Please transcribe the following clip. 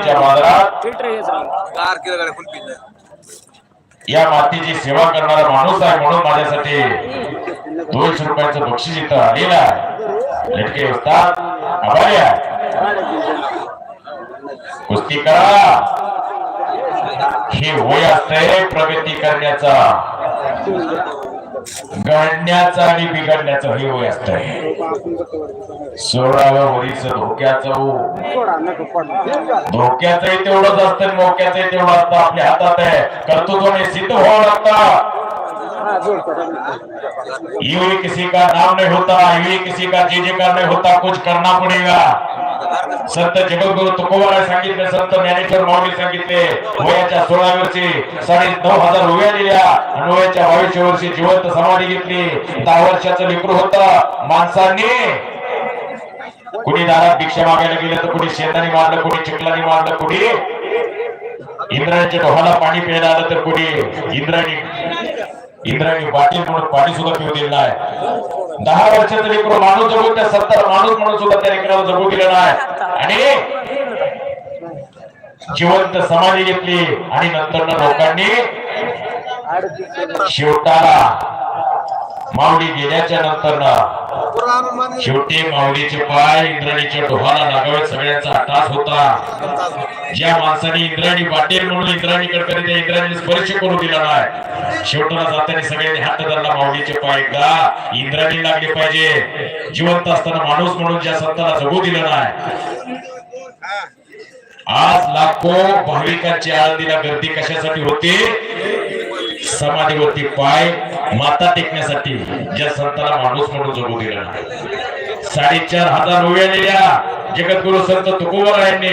मातीच्या बाजारात या मातीची सेवा करणारा माणूस आहे म्हणून माझ्यासाठी दोनशे रुपयाचं बक्षीस इथं आलेलं आहे. लटके उस्ताद आभारी आहे. कुस्ती करा. हे वय असतंय प्रगती करण्याचा. घडण्याचं आणि बिघडण्याचं हे वय असत. सोळाव्या वरीच धोक्याचं धोक्याचंही तेवढंच असतं आणि मोक्याचंही तेवढं असतं. आपल्या हातात आहे. कर्तृत्वाने सिद्ध व्हावं लागतं. यूं ही किसी का नाम नहीं होता. यूं किसी का जे का नहीं होता कुछ करना पडेगा. संत जगद्गुरु तुकोबाला सांगितले संत ज्ञानेश्वर माऊली सांगितले वयाच्या सोळा वर्षी साडे नऊ हजार रुपया दिल्या आणि वयाच्या बावीसशे वर्षी जिवंत समाधी घेतली. दहा वर्षाचं लेकरू होतं माणसांनी. कुणी दारात भिक्षा मागायला गेलं तर कुणी शेताने मारलं कुणी चिखलाने मारलं कुणी इंद्राच्या डोहाला पाणी प्यायला आलं तर कुणी इंद्राने इंद्राने बाटली म्हणून पाणी सुद्धा पिऊ दिलं नाही. दहा वर्षाचं लेकरू माणूस जगू त्या सत्तर माणूस म्हणून सुद्धा त्या लेकराला जगू दिलं नाही आणि जिवंत समाधी घेतली आणि नंतर लोकांनी शेवटाला मावडी गेल्याच्यानंतर शेवटी मावडीचे पाय इंद्राणीच्या डोहाला लागावे सगळ्यांचा टास होता. ज्या माणसाने इंद्राणी वाटेल म्हणून इंद्राणीकडे कधी त्या इंद्राणी स्पर्श करू दिला नाही शेवटाला जाताना सगळ्यांनी हात धरला मावडीचे पाय का इंद्राणी लागले पाहिजे. जिवंत असताना माणूस म्हणून ज्या संतांना जगू दिलं नाही. आज लाखो भाविकांची आळंदीला गर्दी कशासाठी होती? समाधीवरती पाय माता टेकण्यासाठी ज्या संताला माणूस म्हणून जगू दिला नाही. साडेचार हजार रुपया दिल्या. जगद्गुरु संत तुकोबर यांनी